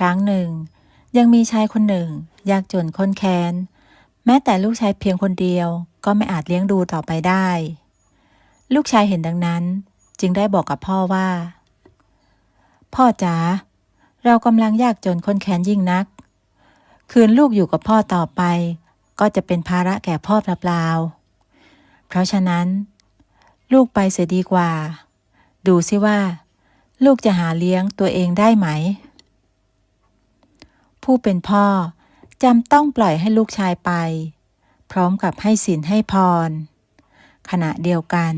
ครั้งหนึ่ง ยังมีชายคนหนึ่ง ยากจนค้นแค้น แม้แต่ลูกชายเพียงคนเดียวก็ไม่อาจเลี้ยงดูต่อไปได้ ลูกชายเห็นดังนั้น จึงได้บอกกับพ่อว่า พ่อจ๋าเรากำลังยากจนค้นแค้นยิ่งนัก คืนลูกอยู่กับพ่อต่อไป ก็จะเป็นภาระแก่พ่อเปล่าๆเพราะฉะนั้น ลูกไปเสียดีกว่า ดูสิว่า ลูกจะหาเลี้ยงตัวเองได้ไหม ผู้เป็นพ่อจำต้องปล่อยให้ลูกชายไป พร้อมกับให้สินให้พร ขณะเดียวกัน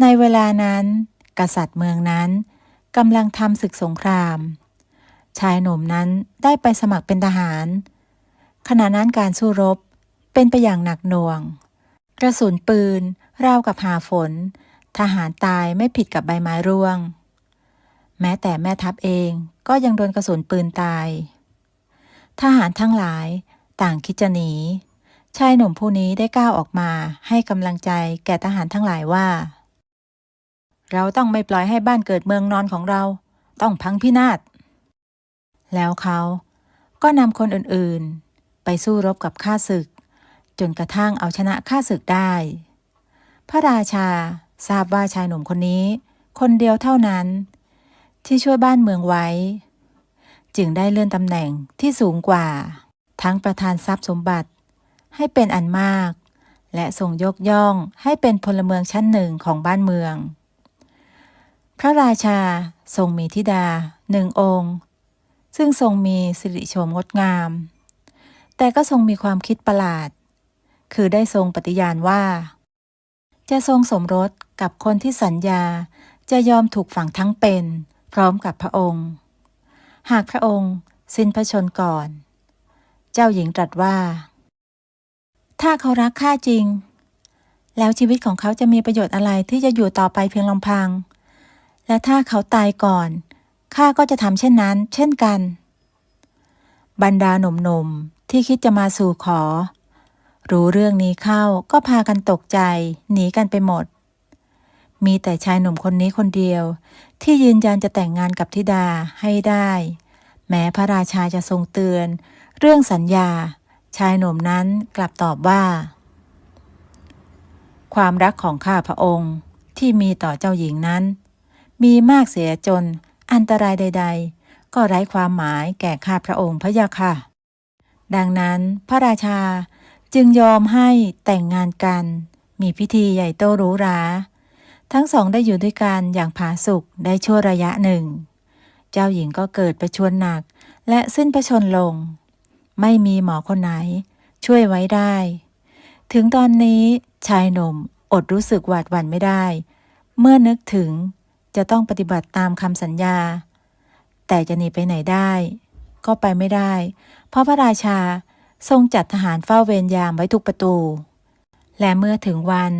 ในเวลานั้น กษัตริย์เมืองนั้นกำลังทำศึกสงคราม ชายหนุ่มนั้นได้ไปสมัครเป็นทหาร ขณะนั้นการสู้รบเป็นไปอย่างหนักหน่วง กระสุนปืนราวกับหาฝน ทหารตายไม่ผิดกับใบไม้ร่วง แม้แต่แม่ทัพเองก็ยังโดนกระสุนปืนตาย ทหารทั้งหลาย ต่างคิดจะหนี ชายหนุ่มผู้นี้ได้ก้าวออกมาให้กำลังใจแก่ทหารทั้งหลายว่า เราต้องไม่ปล่อยให้บ้านเกิดเมืองนอนของเรา ต้องพังพินาศ แล้วเขาก็นำคนอื่นๆ ไปสู้รบกับข้าศึก จนกระทั่งเอาชนะข้าศึกได้ พระราชาทราบว่าชายหนุ่มคนนี้ คนเดียวเท่านั้น ที่ช่วยบ้านเมืองไว้ จึงได้เลื่อนตำแหน่งที่สูงกว่า ทั้งประธานทรัพย์สมบัติ ให้เป็นอันมาก และทรงยกย่องให้เป็นพลเมืองชั้นหนึ่งของบ้านเมือง พระราชาทรงมีธิดาหนึ่งองค์ ซึ่งทรงมีสิริโฉมงดงาม แต่ก็ทรงมีความคิดประหลาด คือได้ทรงปฏิญาณว่า จะทรงสมรสกับคนที่สัญญาจะยอมถูกฝังทั้งเป็น พร้อมกับพระองค์ หากพระองค์สิ้นพระชนก่อน เจ้าหญิงตรัสว่า ถ้าเขารักข้าจริง แล้วชีวิตของเขาจะมีประโยชน์อะไรที่จะอยู่ต่อไปเพียงลำพัง และถ้าเขาตายก่อนข้าก็จะทำเช่นนั้น เช่นกัน บรรดาหนุ่มๆที่คิดจะมาสู่ขอ รู้เรื่องนี้เข้าก็พากันตกใจ หนีกันไปหมด มีแต่ชายหนุ่มคนนี้คนเดียว ที่ยืนยันจะแต่งงานกับธิดาให้ได้ แม้พระราชาจะทรงเตือน เรื่องสัญญา ชายหนุ่มนั้นกลับตอบว่า ความรักของข้าพระองค์ที่มีต่อเจ้าหญิงนั้น มีมากเสียจนอันตรายใด ๆ ก็ไร้ความหมายแก่ข้าพระองค์พระยาค่ะ ดังนั้นพระราชาจึงยอมให้แต่งงานกัน มีพิธีใหญ่โตหรูหรา ทั้งสองได้อยู่ด้วยกันอย่างผาสุกได้ชั่วระยะหนึ่ง เจ้าหญิงก็เกิดประชวรหนัก และสิ้นพระชน์ลง ไม่มีหมอคนไหน ช่วยไว้ได้ ถึงตอนนี้ชายหนุ่มอดรู้สึกหวาดหวั่นไม่ได้ เมื่อนึกถึงจะต้องปฏิบัติตามคำสัญญา แต่จะหนีไปไหนได้ ก็ไปไม่ได้ เพราะพระราชาทรงจัดทหารเฝ้าเวรยามไว้ทุกประตู และเมื่อถึงวัน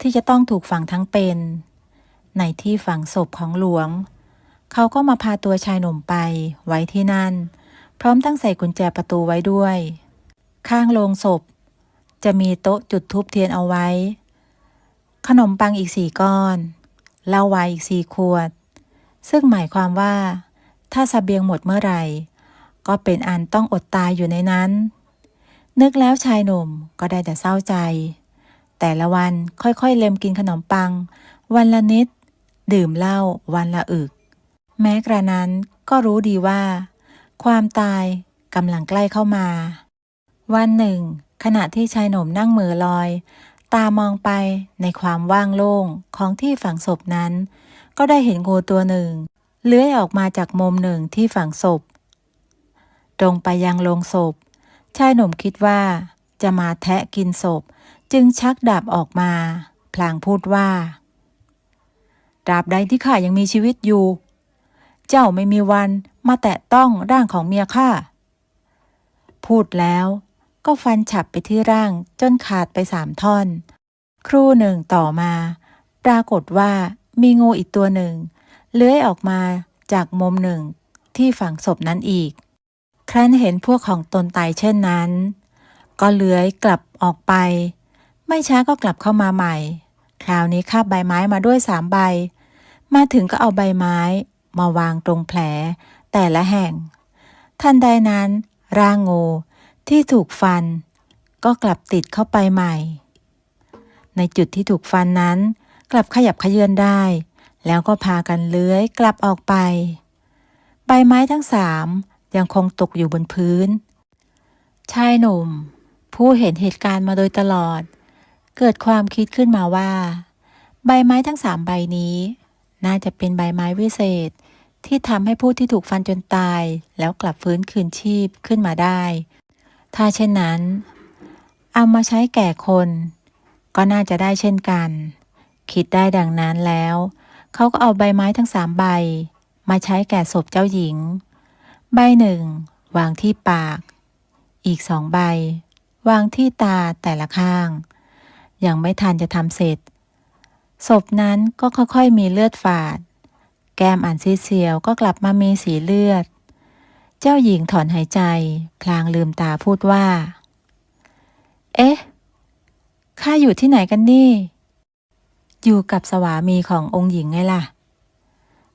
ที่จะต้องถูกฝังทั้งเป็น ในที่ฝังศพของหลวง เขาก็มาพาตัวชายหนุ่มไปไว้ที่นั่น พร้อมทั้งใส่กุญแจประตูไว้ด้วย ข้างโลงศพ จะมีโต๊ะจุดทูบเทียนเอาไว้ ขนมปังอีกสี่ก้อนเหล้าไวน์อีกสี่ขวด ซึ่งหมายความว่า ถ้าสเสบียงหมดเมื่อไหร่ ก็เป็นอันต้องอดตายอยู่ในนั้น นึกแล้วชายหนุ่มก็ได้แต่เศร้าใจ แต่ละวันค่อยๆเล็มกินขนมปัง วันละนิด ดื่มเหล้าวันละอึก แม้กระนั้นก็รู้ดีว่า ความตายกำลังใกล้เข้ามา วันหนึ่ง ขณะที่ชายหนุ่มนั่งมือลอย ตามองไปในความว่างโล่งของที่ฝังศพนั้น ก็ได้เห็นงูตัวหนึ่ง เลื้อยออกมาจากมุมหนึ่งที่ฝังศพ ตรงไปยังโลงศพ ชายหนุ่มคิดว่าจะมาแทะกินศพ จึงชักดาบออกมา พลางพูดว่าตราบใดที่ข้ายังมีชีวิตอยู่ เจ้าไม่มีวันมาแตะต้องร่างของเมียข้า พูดแล้วก็ฟันฉับไปที่ร่างจนขาดไปสามท่อน ครู่หนึ่งต่อมา ปรากฏว่ามีงูอีกตัวหนึ่ง เลื้อยออกมาจากมุมหนึ่งที่ฝังศพนั้นอีก ครั้นเห็นพวกของตนตายเช่นนั้น ก็เลื้อยกลับออกไป ไม่ช้าก็กลับเข้ามาใหม่ คราวนี้คาบใบไม้มาด้วยสามใบ มาถึงก็เอาใบไม้ มาวางตรงแผล แต่ละแห่ง ทันใดนั้น ร่างงู ที่ถูกฟัน ก็กลับติดเข้าไปใหม่ ในจุดที่ถูกฟันนั้น กลับขยับขยือนได้ แล้วก็พากันเลื้อยกลับออกไป ใบไม้ทั้งสามยังคงตกอยู่บนพื้น ชายหนุ่ม ผู้เห็นเหตุการณ์มาโดยตลอด เกิดความคิดขึ้นมาว่า ใบไม้ทั้งสามใบนี้ น่าจะเป็นใบไม้วิเศษ ที่ทำให้ผู้ที่ถูกฟันจนตาย แล้วกลับฟื้นคืนชีพขึ้นมาได้ ถ้าเช่นนั้น เอามาใช้แก่คน ก็น่าจะได้เช่นกัน คิดได้ดังนั้นแล้วเขาก็เอาใบไม้ทั้งสามใบ มาใช้แก่ศพเจ้าหญิง ใบหนึ่ง วางที่ปาก อีกสองใบ วางที่ตาแต่ละข้าง ยังไม่ทันจะทำเสร็จ ศพนั้นก็ค่อยๆมีเลือดฝาด แก้มอันซีเซียวก็กลับมามีสีเลือด เจ้าหญิงถอนหายใจ พลางลืมตาพูดว่า เอ๊ะ ข้าอยู่ที่ไหนกันนี่ อยู่กับสวามีขององค์หญิงไงล่ะ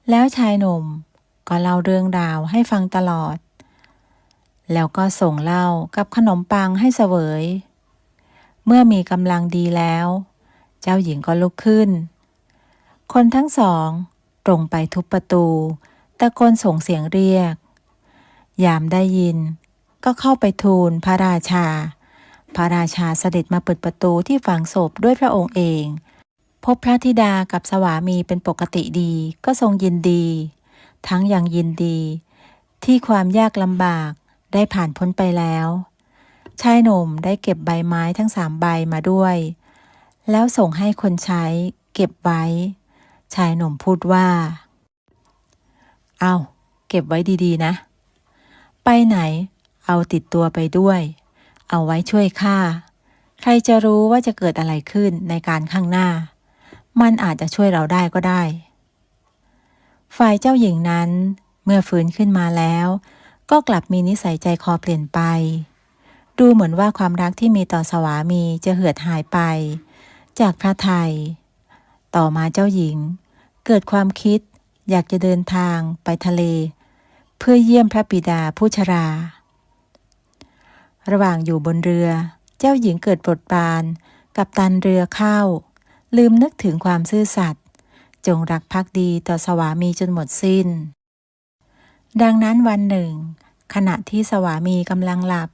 แล้วชายหนุ่มก็เล่าเรื่องราวให้ฟังตลอด แล้วก็ส่งเหล้ากับขนมปังให้เสวย เมื่อมีกำลังดีแล้ว เจ้าหญิงก็ลุกขึ้น คนทั้งสอง ตรงไปทุบประตู ตะโกนส่งเสียงเรียก ยามได้ยิน ก็เข้าไปทูลพระราชา พระราชาเสด็จมาเปิดประตูที่ฝังศพด้วยพระองค์เอง พบพระธิดากับสวามีเป็นปกติดีก็ทรงยินดี ทั้งยังยินดี ที่ความยากลำบากได้ผ่านพ้นไปแล้ว ชายหนุ่มได้เก็บใบไม้ทั้งสามใบมาด้วย แล้วส่งให้คนใช้เก็บไว้ ชายหนุ่มพูดว่า เอาเก็บไว้ดีๆนะ ไปไหน เอาติดตัวไปด้วย เอาไว้ช่วยข้าใครจะรู้ว่าจะเกิดอะไรขึ้นในการข้างหน้า มันอาจจะช่วยเราได้ก็ได้ ฝ่ายเจ้าหญิงนั้นเมื่อฟื้นขึ้นมาแล้ว ก็กลับมีนิสัยใจคอเปลี่ยนไป ดูเหมือนว่าความรักที่มีต่อสวามีจะเหือดหายไป จากพระไทย ต่อมาเจ้าหญิง เกิดความคิดอยากจะเดินทางไปทะเล เพื่อเยี่ยมพระบิดาผู้ชรา ระหว่างอยู่บนเรือ เจ้าหญิงเกิดปรดปาน กับตันเรือเข้า ลืมนึกถึงความซื่อสัตย์จงรักภักดีต่อสวามีจนหมดสิ้น ดังนั้นวันหนึ่ง ขณะที่สวามีกำลังหลับ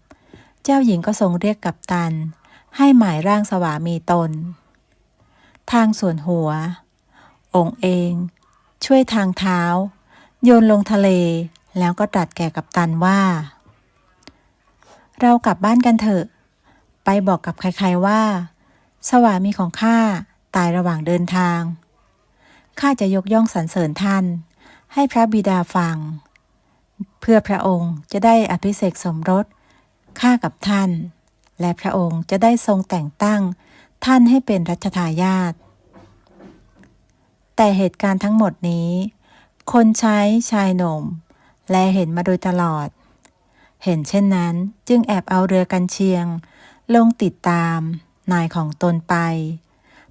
เจ้าหญิงก็ทรงเรียกกัปตัน ให้หมายร่างสวามีตน ทางส่วนหัว องค์เอง ช่วยทางเท้า โยนลงทะเล แล้วก็ตรัสแก่กัปตันว่า เรากลับบ้านกันเถอะ ไปบอกกับใครๆว่า สวามีของข้าตายระหว่างเดินทาง ข้าจะยกย่องสรรเสริญท่าน ให้พระบิดาฟัง เพื่อพระองค์จะได้อภิเษกสมรส ข้ากับท่าน และพระองค์จะได้ทรงแต่งตั้งท่านให้เป็นรัชทายาทแต่เหตุการณ์ทั้งหมดนี้ คนใช้ชายหนุ่ม และเห็นมาโดยตลอด เห็นเช่นนั้นจึงแอบเอาเรือกันเชียง ลงติดตาม นายของตนไป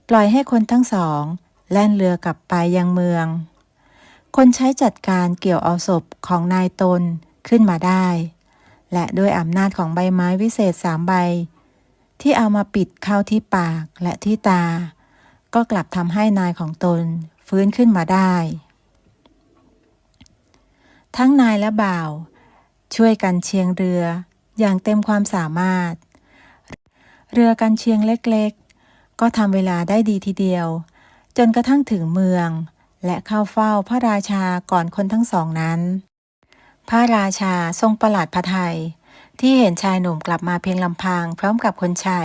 ปล่อยให้คนทั้งสองแล่นเรือกลับไปยังเมือง คนใช้จัดการเกี่ยวเอาศพของนายตนขึ้นมาได้ และด้วยอำนาจของใบไม้วิเศษสามใบ ที่เอามาปิดเข้าที่ปากและที่ตา ก็กลับทำให้นายของตนฟื้นขึ้นมาได้ ทั้งนายและบ่าว ช่วยกันเชียงเรืออย่างเต็มความสามารถ เรือกันเชียงเล็กๆ ก็ทำเวลาได้ดีทีเดียว จนกระทั่งถึงเมือง และเข้าเฝ้าพระราชาก่อนคนทั้งสองนั้น พระราชาทรงประหลาดพระไทยที่เห็นชายหนุ่มกลับมาเพียงลำพังพร้อมกับคนใช้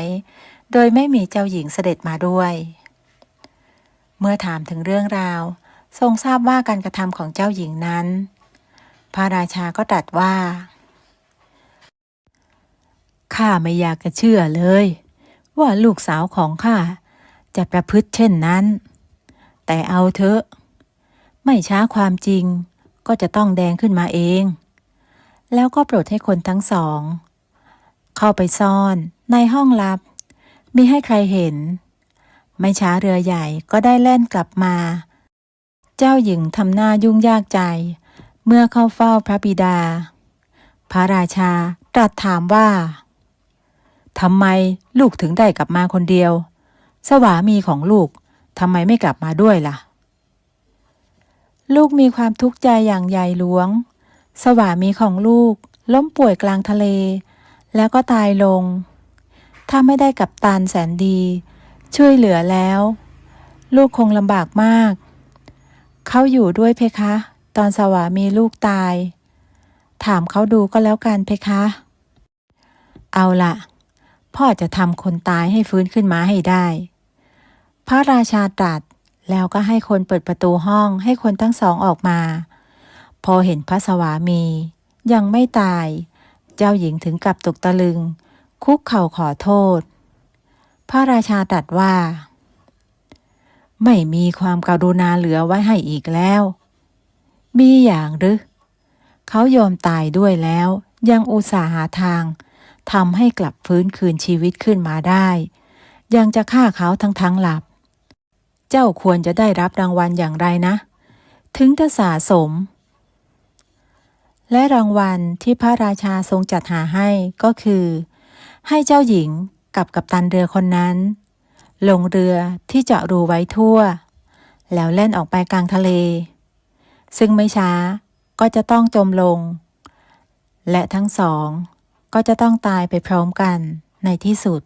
โดยไม่มีเจ้าหญิงเสด็จมาด้วย เมื่อถามถึงเรื่องราว ทรงทราบว่าการกระทำของเจ้าหญิงนั้น พระราชาก็ตรัสว่า ข้าไม่อยากจะเชื่อเลย ว่าลูกสาวของข้าจะประพฤติเช่นนั้น แต่เอาเถอะ ไม่ช้าความจริง ก็จะต้องแดงขึ้นมาเอง แล้วก็โปรดให้คนทั้งสอง เข้าไปซ่อนในห้องลับมิให้ใครเห็น ไม่ช้าเรือใหญ่ก็ได้แล่นกลับมา เจ้าหญิงทำหน้ายุ่งยากใจ เมื่อเข้าเฝ้าพระบิดา พระราชาตรัสถามว่าทำไมลูกถึงได้กลับมาคนเดียว สวามีของลูกทำไมไม่กลับมาด้วยล่ะ ลูกมีความทุกข์ใจอย่างใหญ่หลวง สวามีของลูกล้มป่วยกลางทะเล แล้วก็ตายลง ถ้าไม่ได้กับตันแสนดี ช่วยเหลือแล้ว ลูกคงลำบากมาก เขาอยู่ด้วยเพคะ ตอนสวามีลูกตาย ถามเขาดูก็แล้วกันเพคะ เอาละพ่อจะทำคนตายให้ฟื้นขึ้นมาให้ได้ พระราชาตรัส แล้วก็ให้คนเปิดประตูห้องให้คนทั้งสองออกมา พอเห็นพระสวามี ยังไม่ตาย เจ้าหญิงถึงกับตกตะลึง คุกเข่าขอโทษ พระราชาตรัสว่า ไม่มีความกรุณาเหลือไว้ให้อีกแล้ว มีอย่างหรือเขายอมตายด้วยแล้ว ยังอุตส่าห์หาทางทำให้กลับฟื้นคืนชีวิตขึ้นมาได้ ยังจะฆ่าเขาทั้งทั้งหลับ เจ้าควรจะได้รับรางวัลอย่างไรนะ ถึงจะสะสม และรางวัลที่พระราชาทรงจัดหาให้ก็คือ ให้เจ้าหญิงกับกัปตันเรือคนนั้น ลงเรือที่เจาะรูไว้ทั่ว แล้วเล่นออกไปกลางทะเล ซึ่งไม่ช้าก็จะต้องจมลง และทั้งสองก็จะต้องตายไปพร้อมกันในที่สุด